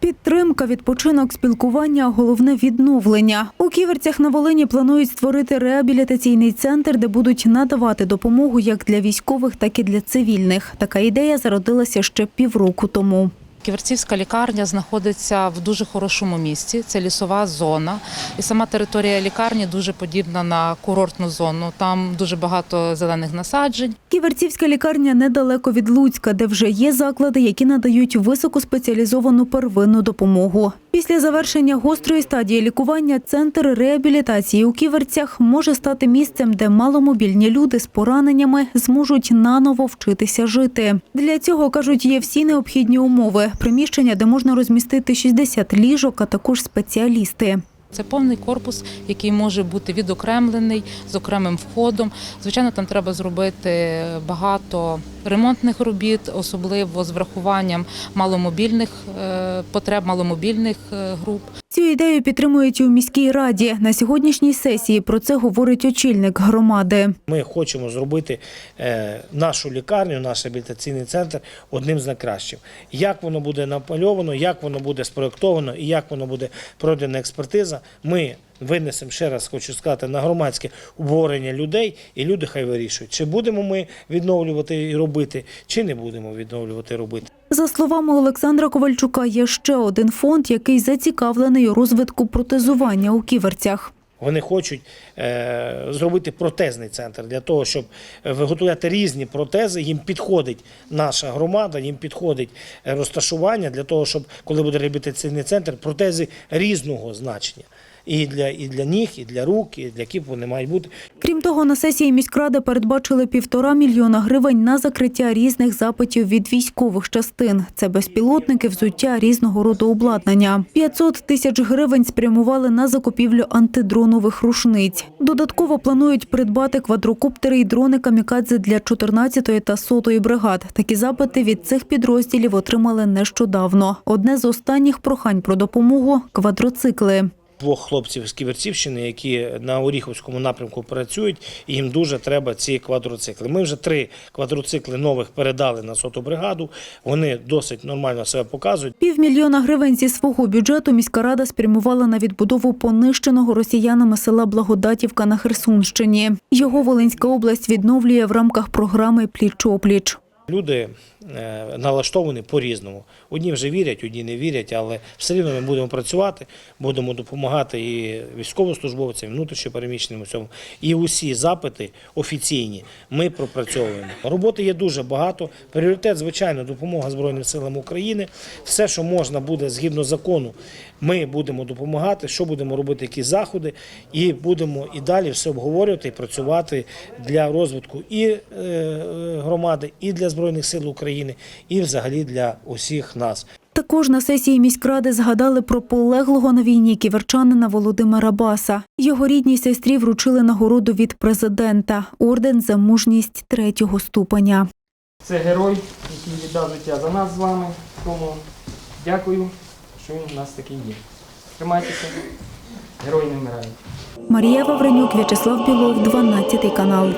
Підтримка, відпочинок, спілкування, головне відновлення. У Ківерцях на Волині планують створити реабілітаційний центр, де будуть надавати допомогу як для військових, так і для цивільних. Така ідея зародилася ще півроку тому. Ківерцівська лікарня знаходиться в дуже хорошому місці. Це лісова зона, і сама територія лікарні дуже подібна на курортну зону. Там дуже багато зелених насаджень. Ківерцівська лікарня недалеко від Луцька, де вже є заклади, які надають високоспеціалізовану первинну допомогу. Після завершення гострої стадії лікування центр реабілітації у Ківерцях може стати місцем, де маломобільні люди з пораненнями зможуть наново вчитися жити. Для цього кажуть, є всі необхідні умови: приміщення, де можна розмістити 60 ліжок, а також спеціалісти. Це повний корпус, який може бути відокремлений з окремим входом. Звичайно, там треба зробити багато ремонтних робіт, особливо з врахуванням маломобільних е, потреб, маломобільних е, груп. Цю ідею підтримують і у міській раді. На сьогоднішній сесії про це говорить очільник громади. Ми хочемо зробити е, нашу лікарню, наш реабілітаційний центр одним з найкращих. Як воно буде напальовано, як воно буде спроєктовано і як воно буде пройдена експертиза, ми винесемо ще раз, хочу сказати, на громадське обговорення людей, і люди хай вирішують, чи будемо ми відновлювати і робити, чи не будемо відновлювати і робити. За словами Олександра Ковальчука, є ще один фонд, який зацікавлений у розвитку протезування у ківерцях. Вони хочуть е, зробити протезний центр для того, щоб е, виготовляти різні протези. Їм підходить наша громада, їм підходить е, розташування для того, щоб коли буде реабілітаційний центр, протези різного значення. І для, і для ніг, і для рук, і для кіп вони мають бути. Крім того, на сесії міськради передбачили півтора мільйона гривень на закриття різних запитів від військових частин. Це безпілотники, взуття різного роду обладнання. 500 тисяч гривень спрямували на закупівлю антидронових рушниць. Додатково планують придбати квадрокоптери і дрони камікадзе для 14-ї та 100-ї бригад. Такі запити від цих підрозділів отримали нещодавно. Одне з останніх прохань про допомогу квадроцикли. Двох хлопців з Ківерцівщини, які на Оріховському напрямку працюють, і їм дуже треба ці квадроцикли. Ми вже три квадроцикли нових передали на соту бригаду. Вони досить нормально себе показують. Півмільйона гривень зі свого бюджету міська рада спрямувала на відбудову понищеного росіянами села Благодатівка на Херсонщині. Його Волинська область відновлює в рамках програми Пліч-опліч. Люди е, налаштовані по-різному. Одні вже вірять, одні не вірять, але все рівно ми будемо працювати, будемо допомагати і військовослужбовцям, і внутрішньопереміщеним усьому. І усі запити офіційні ми пропрацьовуємо. Роботи є дуже багато. Пріоритет, звичайно, допомога Збройним силам України. Все, що можна буде згідно закону, ми будемо допомагати, що будемо робити, які заходи, і будемо і далі все обговорювати і працювати для розвитку і е, е, громади, і для Збройних сил України, і взагалі для усіх нас. Також на сесії міськради згадали про полеглого на війні ківерчанина Володимира Баса. Його рідній сестрі вручили нагороду від президента – орден за мужність третього ступеня. Це герой, який віддав життя за нас з вами. Тому дякую, що він у нас такий є. Тримайтеся, герої не вмирають. Марія Вавренюк, В'ячеслав Білов, 12 канал.